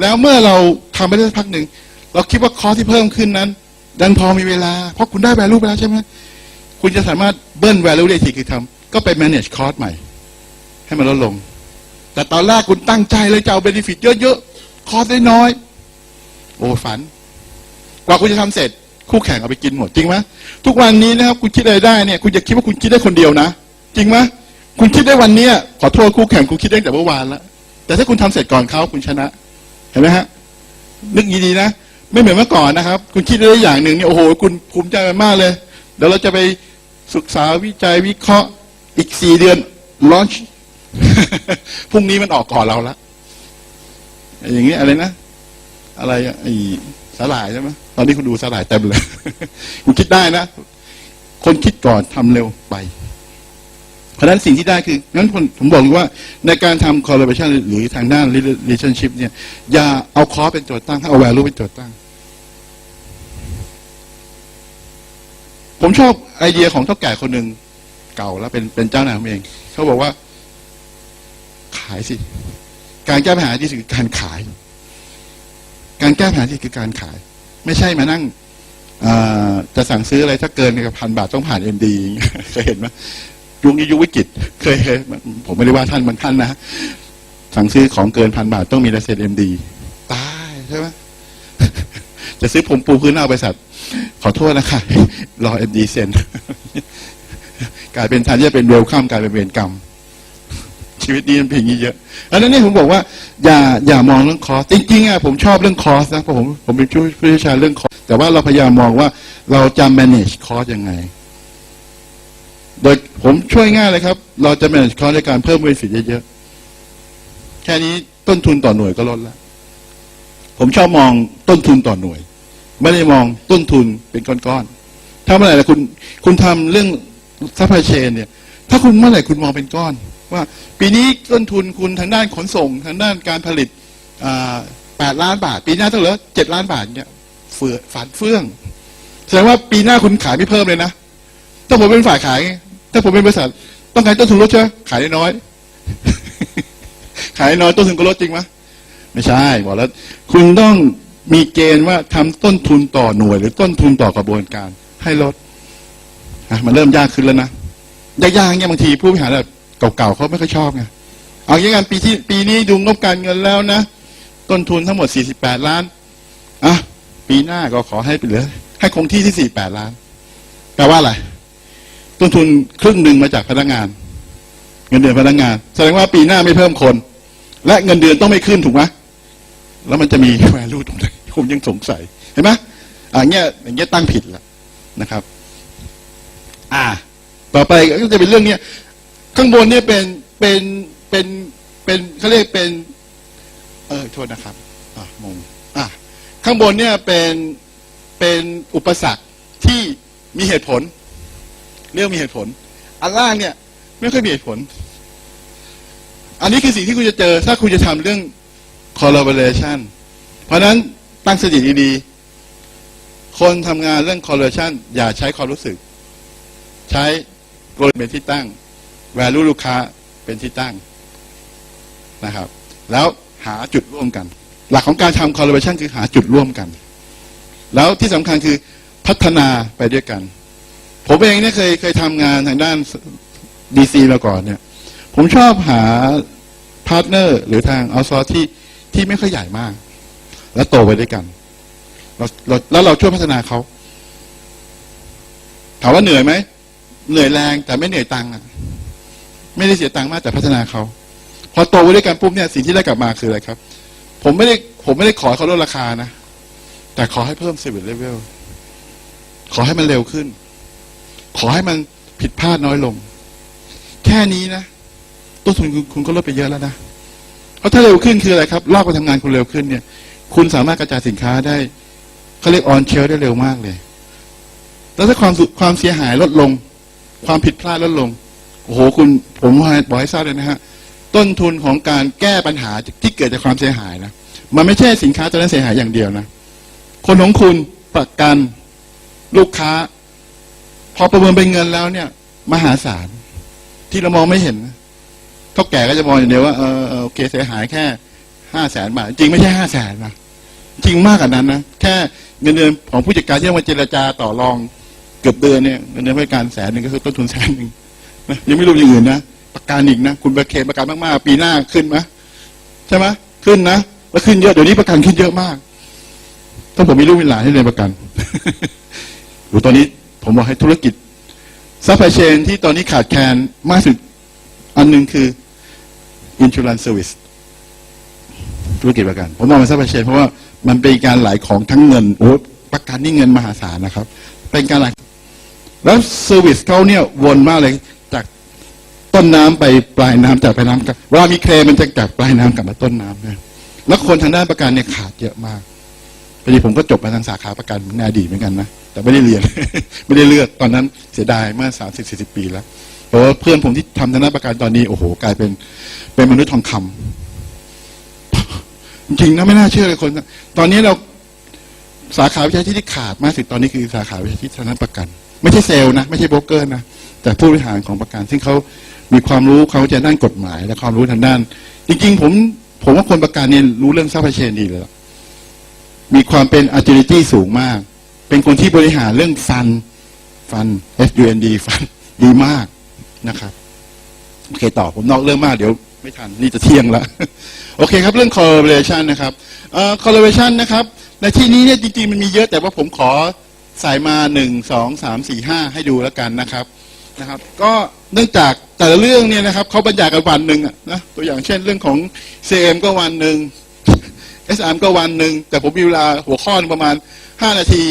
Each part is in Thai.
แล้วเมื่อเราทำไปได้สักพักหนึ่ง เราคิดว่าคอสที่เพิ่มขึ้นนั้น ดันพอมีเวลา เพราะคุณได้ value ไปแล้วใช่ไหมคุณจะสามารถเบิ้ล value ได้ทีคือทำก็ไป manage cost ใหม่ ให้มันลดลง แต่ตอนแรกคุณตั้งใจเลยจะเอา benefit เยอะๆคอสได้น้อย โอ้ฝัน กว่าคุณจะทำเสร็จ คู่แข่งเอาไปกินหมดจริงไหมทุกวันนี้นะครับ คุณคิดอะไรได้เนี่ย คุณจะคิดว่าคุณคิดได้คนเดียวนะ จริงไหมคุณคิดได้วันเนี้ยขอโทษคู่แข่งคุณคิดได้แต่เมื่อวานแล้วแต่ถ้าคุณทำเสร็จก่อนเขาคุณชนะ เห็นไหมฮะนึกดีๆนะไม่เหมือนเมื่อก่อนนะครับ คุณคิดได้อย่างหนึ่งเนี่ยโอ้โห คุณภูมิใจมากเลยเดี๋ยวเราจะไปศึกษาวิจัยวิเคราะห์อีกสี่เดือนลอนช์พรุ่งนี้มันออกก่อนเราละอย่างนี้อะไรนะอะไรอะไอ้สาหร่ายใช่ไหมตอนนี้คุณดูสาหร่ายเต็มเลย คุณคิดได้นะ คนคิดก่อนทำเร็วไป เพราะฉะนั้นสิ่งที่ได้คืองั้นผมบอกเลยว่าในการทำ collaboration หรือทางด้าน relationship เนี่ยอย่าเอาคอเป็นโจทย์ตั้งให้เอา value เป็นโจทย์ตั้ง ผมชอบไอเดียของเท่าแก่คนหนึ่งเก่าแล้วเป็นเป็นเจ้านายผมเอง เขาบอกว่า ขายสิ การแก้ปัญหาที่สุดคือการขาย การแก้ปัญหาที่คือการขาย ไม่ใช่มานั่งจะสั่งซื้ออะไรถ้าเกินพันบาทต้องผ่านเอ็มดีเคยเห็นไหม ยุคนี้ยุควิกฤตเคยเคยผมไม่ได้ว่าท่านบางท่านนะสั่งซื้อของเกินพันบาทต้องมีลายเซ็นเอ็มดีตายใช่ไหมจะซื้อผมปูพื้นหน้าบริษัท ขอโทษนะคะรอเอ็มดีเซ็นกลายเป็นทันที่จะเป็นเวลคัมกลายเป็นเวรกรรม ชีวิตนี้มันเป็นอย่างนี้เยอะอันนั้นนี่ผมบอกว่า อย่าอย่ามองเรื่องคอสจริงๆอะผมชอบเรื่องคอสนะเพราะผมผมเป็นผู้ผู้เชี่ยวชาญเรื่องคอสแต่ว่าเราพยายามมองว่าเราจะ manage คอสยังไง โดย ผมช่วยง่ายเลยครับ เราจะ manage คอในการเพิ่ม benefit เยอะๆ แค่นี้ต้นทุนต่อหน่วยก็ลดแล้วผมชอบมองต้นทุนต่อหน่วย ไม่ได้มองต้นทุนเป็นก้อนๆ ถ้าเมื่อไหร่ล่ะคุณคุณทำเรื่องซัพพลายเชนเนี่ย ถ้าคุณเมื่อไหร่คุณมองเป็นก้อน ว่าปีนี้ต้นทุนคุณทางด้านขนส่ง ทางด้านการผลิตแปดล้านบาท ปีหน้าต้องเหลือเจ็ดล้านบาทเนี่ยเฟื่อฝันเฟื่อง แสดงว่าปีหน้าคุณขายไม่เพิ่มเลยนะถ้าผมเป็นฝ่ายขาย ถ้าผมเป็นบริษัท ต้องการต้นทุนลดใช่ไหมขายได้น้อย ขายน้อยต้นทุนก็ลดจริงไหมไม่ใช่บอกแล้ว คุณต้องมีเกณฑ์ว่าทำต้นทุนต่อหน่วย หรือต้นทุนต่อกระบวนการ ให้ลดอะมันเริ่มยากขึ้นแล้วนะยากๆเนี่ยบางทีผู้บริหารแบบเก่าๆเขาไม่ค่อยชอบไงเอาอย่างงั้นปีที่ปีนี้ดูงบการเงินแล้วนะต้นทุนทั้งหมด 48 ล้านอะปีหน้าก็ขอให้ไปเหลือ ให้คงที่ที่ 48 ล้านแปลว่าอะไร ต้นทุนครึ่งหนึ่งมาจากพนักงาน เงินเดือนพนักงาน แสดงว่าปีหน้าไม่เพิ่มคน และเงินเดือนต้องไม่ขึ้นถูกไหมแล้วมันจะมี value ตรงไหนผมยังสงสัยเห็นไหมอ่าเงี้ยอย่างเงี้ยตั้งผิดแล้วนะครับ อ่า ต่อไปก็จะเป็นเรื่องเนี้ยข้างบนเนี่ยเป็นเป็นเป็นเป็นเขาเรียกเป็น เออโทษนะครับอ่ามงอะข้างบนเนี่ยเป็นเป็นอุปสรรคที่มีเหตุผล เรื่องมีเหตุผล อันล่างเนี่ย ไม่ค่อยมีเหตุผล อันนี้คือสิ่งที่คุณจะเจอ ถ้าคุณจะทำเรื่อง collaboration เพราะฉะนั้นตั้งสติดีๆ คนทำงานเรื่อง collaboration อย่าใช้ความรู้สึก ใช้กลเป็นที่ตั้ง value ลูกค้าเป็นที่ตั้งนะครับ แล้วหาจุดร่วมกัน หลักของการทำ collaboration คือหาจุดร่วมกัน แล้วที่สำคัญคือพัฒนาไปด้วยกัน ผมเองเนี่ยเคยเคยทำงานทางด้านดีซีมาก่อนเนี่ย ผมชอบหาพาร์ทเนอร์หรือทางเอาซอร์ที่ที่ไม่ค่อยใหญ่มาก แล้วโตไปด้วยกันเราเราแล้วเราช่วยพัฒนาเขาถามว่าเหนื่อยไหมเหนื่อยแรงแต่ไม่เหนื่อยตังค์อะไม่ได้เสียตังค์มากแต่พัฒนาเขาพอโตไปด้วยกันปุ๊บเนี่ยสิ่งที่ได้กลับมาคืออะไรครับ ผมไม่ได้ผมไม่ได้ขอเขาลดราคานะ แต่ขอให้เพิ่มเซอร์วิสเลเวลขอให้มันเร็วขึ้น ขอให้มันผิดพลาดน้อยลง แค่นี้นะต้นทุนคุณคุณก็ลดไปเยอะแล้วนะเพราะถ้าเร็วขึ้นคืออะไรครับรอบการทำงานคุณเร็วขึ้นเนี่ย คุณสามารถกระจายสินค้าได้เขาเรียกออนเชลได้เร็วมากเลย แล้วถ้าความความเสียหายลดลง ความผิดพลาดลดลงโอ้โหคุณผมบอกให้ทราบเลยนะฮะต้นทุนของการแก้ปัญหาที่เกิดจากความเสียหายนะมันไม่ใช่สินค้าตัวนั้นเสียหายอย่างเดียวนะ คนของคุณประกันลูกค้า พอประเมินเป็นเงินแล้วเนี่ย มหาศาลที่เรามองไม่เห็นเท่าแก่ก็จะมองอย่างเดียวว่าเออโอเคเสียหายแค่ห้าแสนบาท จริงไม่ใช่ห้าแสนนะจริงมากกว่านั้นนะแค่เงินเดือนของผู้จัดการที่ต้องมาเจรจาต่อรองเกือบเดือนเนี่ยเงินเดือนผู้จัดการแสนหนึ่งก็คือต้นทุนแสนหนึ่งนะยังไม่รวมอย่างอื่นนะประกันอีกนะคุณประเคนประกันมากๆ ปีหน้าขึ้นไหมใช่ไหมขึ้นนะแล้วขึ้นเยอะเดี๋ยวนี้ประกันขึ้นเยอะมากถ้าผมมีลูกมีหลานให้เรียนประกันหรือตอนนี้ ผมบอกให้ธุรกิจซัพพลายเชนที่ตอนนี้ขาดแคลนมากสุดอันหนึ่งคือ insurance service ธุรกิจประกัน ผมมองเป็นซัพพลายเชนเพราะว่ามันเป็นการไหลของทั้งเงินโอ้ประกันนี่เงินมหาศาลนะครับ เป็นการไหลแล้วเซอร์วิสเขาเนี่ยวนมากเลยจากต้นน้ำไปปลายน้ำจากปลายน้ำกลับเวลามีเคลมมันจะจากปลายน้ำกลับมาต้นน้ำนะแล้วคนทางด้านประกันเนี่ยขาดเยอะมาก พอดีผมก็จบมาทางสาขาประกันในอดีตเหมือนกันนะแต่ไม่ได้เรียน ไม่ได้เลือกตอนนั้นเสียดายเมื่อสามสิบสี่สิบปีแล้วเพราะว่าเพื่อนผมที่ทำทางด้านประกันตอนนี้โอ้โห กลายเป็นเป็นมนุษย์ทองคำจริงนะไม่น่าเชื่อเลยคน ตอนนี้เราสาขาวิชาชีพที่ขาดมากสุดตอนนี้คือสาขาวิชาชีพทางด้านประกัน ไม่ใช่เซลล์นะไม่ใช่โบรกเกอร์นะแต่ผู้บริหารของประกัน ซึ่งเขามีความรู้เขาจะด้านกฎหมาย และความรู้ทางด้าน จริง ๆ ผมผมว่าคนประกันเนี่ยรู้เรื่องซัพพลายเชนดีเลยล่ะ มีความเป็น agility สูงมาก เป็นคนที่บริหารเรื่องฟัน ฟัน F U N D ฟันดีมากนะครับ โอเคต่อผมนอกเรื่องมากเดี๋ยวไม่ทัน นี่จะเที่ยงแล้ว โอเคครับ เรื่อง collaboration นะครับ collaboration นะครับ ในที่นี้เนี่ยจริงๆ มันมีเยอะแต่ว่าผมขอใส่มาหนึ่งสองสามสี่ห้าให้ดูแล้วกันนะครับนะครับ ก็เนื่องจากแต่ละเรื่องเนี่ยนะครับเขาบรรยายกันวันหนึ่งนะตัวอย่างเช่นเรื่องของ CM ก็วันหนึ่ง SRM ก็วันหนึ่งแต่ผมมีเวลาหัวข้อนประมาณ 5 นาที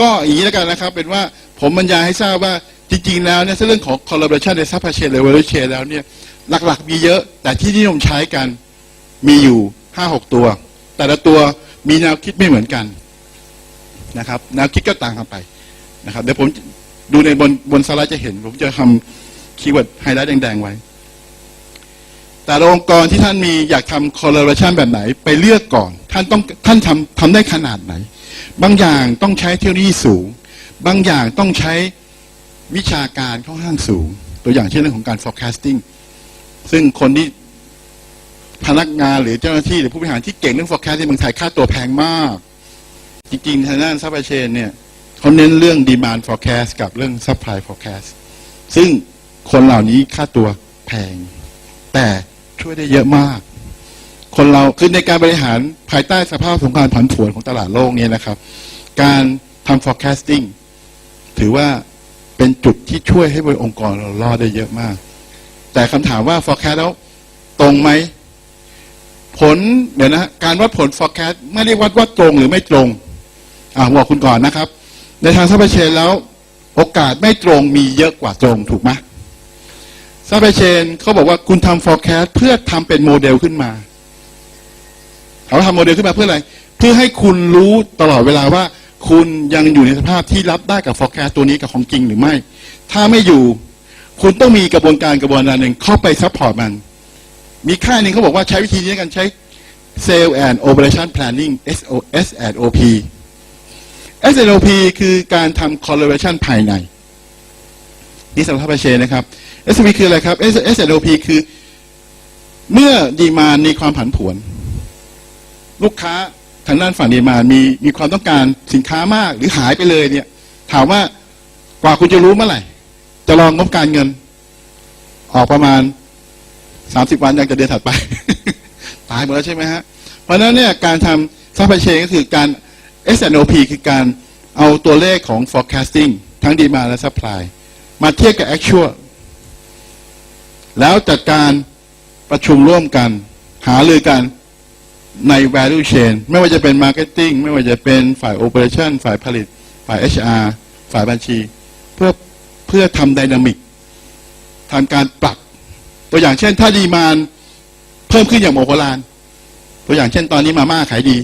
ก็อย่างนี้แล้วกันนะครับ เป็นว่าผมบรรยายให้ทราบว่าจริง ๆ แล้วเนี่ยเรื่องของ collaboration ใน supply chain หรือ value chain แล้วเนี่ยหลักๆ มีเยอะ แต่ที่นิยมใช้กันมีอยู่ 5-6 ตัว แต่ละตัวมีแนวคิดไม่เหมือนกันนะครับแนวคิดก็ต่างกันไปนะครับเดี๋ยวผมดูในบนบนสไลด์จะเห็น ผมจะทำคีย์เวิร์ดไฮไลท์แดงๆไว้ แต่ละองค์กรที่ท่านมีอยากทำ collaboration แบบไหน ไปเลือกก่อน ท่านต้องท่านทำทำได้ขนาดไหน บางอย่างต้องใช้เทคโนโลยีสูง บางอย่างต้องใช้วิชาการค่อนข้างสูง ตัวอย่างเช่นเรื่องของการ forecasting ซึ่งคนที่พนักงานหรือเจ้าหน้าที่หรือผู้บริหารที่เก่งเรื่อง forecast ในเมืองไทยค่าตัวแพงมาก จริงๆทางด้าน supply chain เนี่ยเขาเน้นเรื่อง demand forecast กับเรื่อง supply forecast ซึ่งคนเหล่านี้ค่าตัวแพง แต่ ช่วยได้เยอะมาก คนเราคือในการบริหารภายใต้สภาพสงครามผันผวนของตลาดโลกเนี่ยนะครับ การทำ forecasting ถือว่าเป็นจุดที่ช่วยให้บริองค์กรเรารอดได้เยอะมาก แต่คำถามว่า forecast แล้วตรงไหม ผลเดี๋ยวนะการวัดผล forecast ไม่ได้วัดว่าตรงหรือไม่ตรงอ่าบอกคุณก่อนนะครับ ในทางซัพพลายเชนแล้ว โอกาสไม่ตรงมีเยอะกว่าตรงถูกไหม ซัพพลายเชนเขาบอกว่าคุณทำ forecast เพื่อทำเป็นโมเดลขึ้นมาเขาทำโมเดลขึ้นมาเพื่ออะไร เพื่อให้คุณรู้ตลอดเวลาว่า คุณยังอยู่ในสภาพที่รับได้กับ forecast ตัวนี้กับของจริงหรือไม่ ถ้าไม่อยู่ คุณต้องมีกระบวนการกระบวนการหนึ่งเข้าไปซัพพอร์ตมัน มีค่ายหนึ่งเขาบอกว่าใช้วิธีนี้กันใช้ Sale and Operation Planning SOS and OP SOP คือการทำ collaboration ภายใน นี่สำหรับประเชนนะครับ SNOP คืออะไรครับ SNOP คือ เมื่อดีมานมีความผันผวน ลูกค้าทางด้านฝั่งดีมานมีมีความต้องการสินค้ามากหรือหายไปเลยเนี่ย ถามว่ากว่าคุณจะรู้เมื่อไหร่ จะลองงบการเงิน ออกประมาณสามสิบวันยังจะเดือนถัดไป ตายหมดแล้วใช่ไหมฮะ เพราะนั้นเนี่ยการทำซัพพลายเชนก็คือการ S&OP คือการเอาตัวเลขของ forecasting ทั้ง demand และ supply มาเทียบกับ actual แล้วจัดการประชุมร่วมกัน หารือกันใน value chain ไม่ว่าจะเป็น marketing ไม่ว่าจะเป็นฝ่าย operation ฝ่ายผลิต ฝ่าย HR ฝ่ายบัญชี เพื่อเพื่อทำ dynamic ทำการปรับ ตัวอย่างเช่นถ้าดีมานเพิ่มขึ้นอย่างโมโหลาน ตัวอย่างเช่นตอนนี้มาม่าขายดี